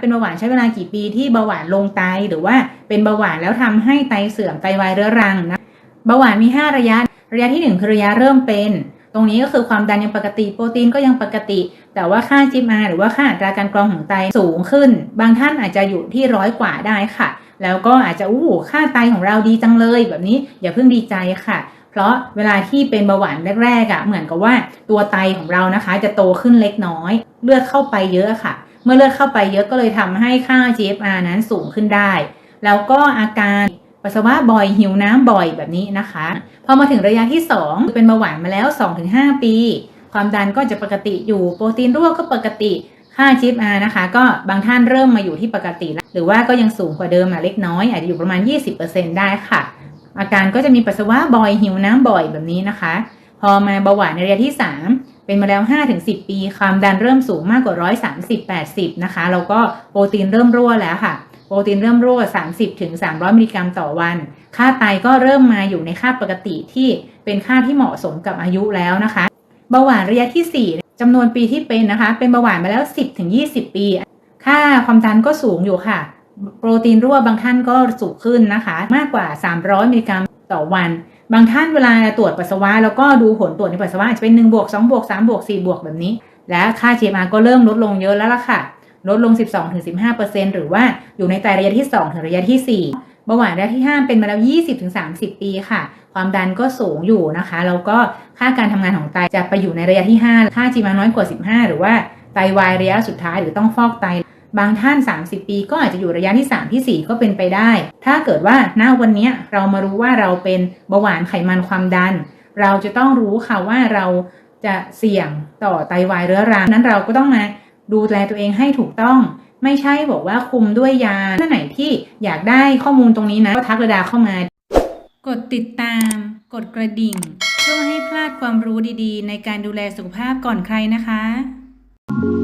เป็นเบาหวานใช้เวลากี่ปีที่เบาหวานลงไต หรือว่าเป็นเบาหวานแล้วทำให้ไตเสื่อมไตวายเรื้อรังนะเบาหวานมี 5 ระยะ ระยะที่ 1 คือระยะเริ่มเป็น ตรงนี้ก็คือความดันยังปกติ โปรตีนก็ยังปกติ แต่ว่าค่า GMR หรือว่าค่าอัตราการกรองของไตสูงขึ้น บางท่านอาจจะอยู่ที่ร้อยกว่าได้ค่ะ แล้วก็อาจจะอู้ค่าไตของเราดีจังเลย แบบนี้อย่าเพิ่งดีใจค่ะเพราะเวลาที่เป็นเบาหวานแรกๆอะ่ะเหมือนกับว่าตัวไตของเรานะคะ จะโตขึ้นเล็กน้อย เลือดเข้าไปเยอะค่ะ มื่อเลือดเข้าไปเยอะก็เลยทำให้ค่า GFR นั้นสูงขึ้นได้ แล้วก็อาการปัสสาวะบ่อยหิวน้ำบ่อยแบบนี้นะคะ พอมาถึงระยะที่ 2 เป็นเบาหวานมาแล้ว 2-5 ปี ความดันก็จะปกติอยู่โปรตีนรั่วก็ปกติค่า GFR นะคะ ก็บางท่านเริ่มมาอยู่ที่ปกติแล้วหรือว่าก็ยังสูงกว่าเดิมมาเล็กน้อยอาจจะอยู่ประมาณ 20%ได้ค่ะ อาการก็จะมีปัสสาวะบ่อยหิวน้ำบ่อยแบบนี้นะคะ พอมาเบาหวานในระยะที่ 3 เป็นมาแล้ว 5-10 ปีความดันเริ่มสูงมากกว่า 130-80 นะคะ แล้วก็โปรตีนเริ่มรั่วแล้วค่ะ โปรตีนเริ่มรั่ว 30ถึง300 มิลลิกรัมต่อวัน ค่าไตก็เริ่มมาอยู่ในค่าปกติที่เป็นค่าที่เหมาะสมกับอายุแล้วนะคะเบาหวานระยะที่ 4จำนวนปีที่เป็นนะคะ เป็นเบาหวานมาแล้ว 10ถึง20 ปี ค่าความดันก็สูงอยู่ค่ะ โปรตีนรั่วบางท่านก็สูงขึ้นนะคะ มากกว่า 300 มิลลิกรัมต่อวัน บางท่านเวลาตรวจปัสสาวะแล้วก็ดูผลตรวจในปัสสาวะอาจจะเป็น1บวก2บวก3บวก4บวกแบบนี้ และค่า GMR ก็เริ่มลดลงเยอะแล้วล่ะค่ะ ลดลง 12-15%หรือว่าอยู่ในไตระยะที่ 2 ถึงระยะที่ 4เบาหวานระยะที่ 5 เป็นมาแล้ว 20-30 ปีค่ะ ความดันก็สูงอยู่นะคะ แล้วก็ค่าการทำงานของไตจะไปอยู่ในระยะที่ 5 ค่า GMR น้อยกว่า 15 หรือว่าไตวายระยะสุดท้ายหรือต้องฟอกไต บางท่าน 30 ปีก็อาจจะอยู่ระยะที่ 3 ที่ 4 ก็เป็นไปได้ ถ้าเกิดว่าณวันนี้เรามารู้ว่าเราเป็นเบาหวานไขมันความดัน เราจะต้องรู้ค่ะว่าเราจะเสี่ยงต่อไตวายเรื้อรังนั้นเราก็ต้องมาดูแลตัวเองให้ถูกต้อง ไม่ใช่บอกว่าคุมด้วยยาท่านไหนที่อยากได้ข้อมูลตรงนี้นะก็ทักระดาเข้ามา กดติดตาม กดกระดิ่ง เพื่อให้พลาดความรู้ดีๆ ในการดูแลสุขภาพก่อนใครนะคะ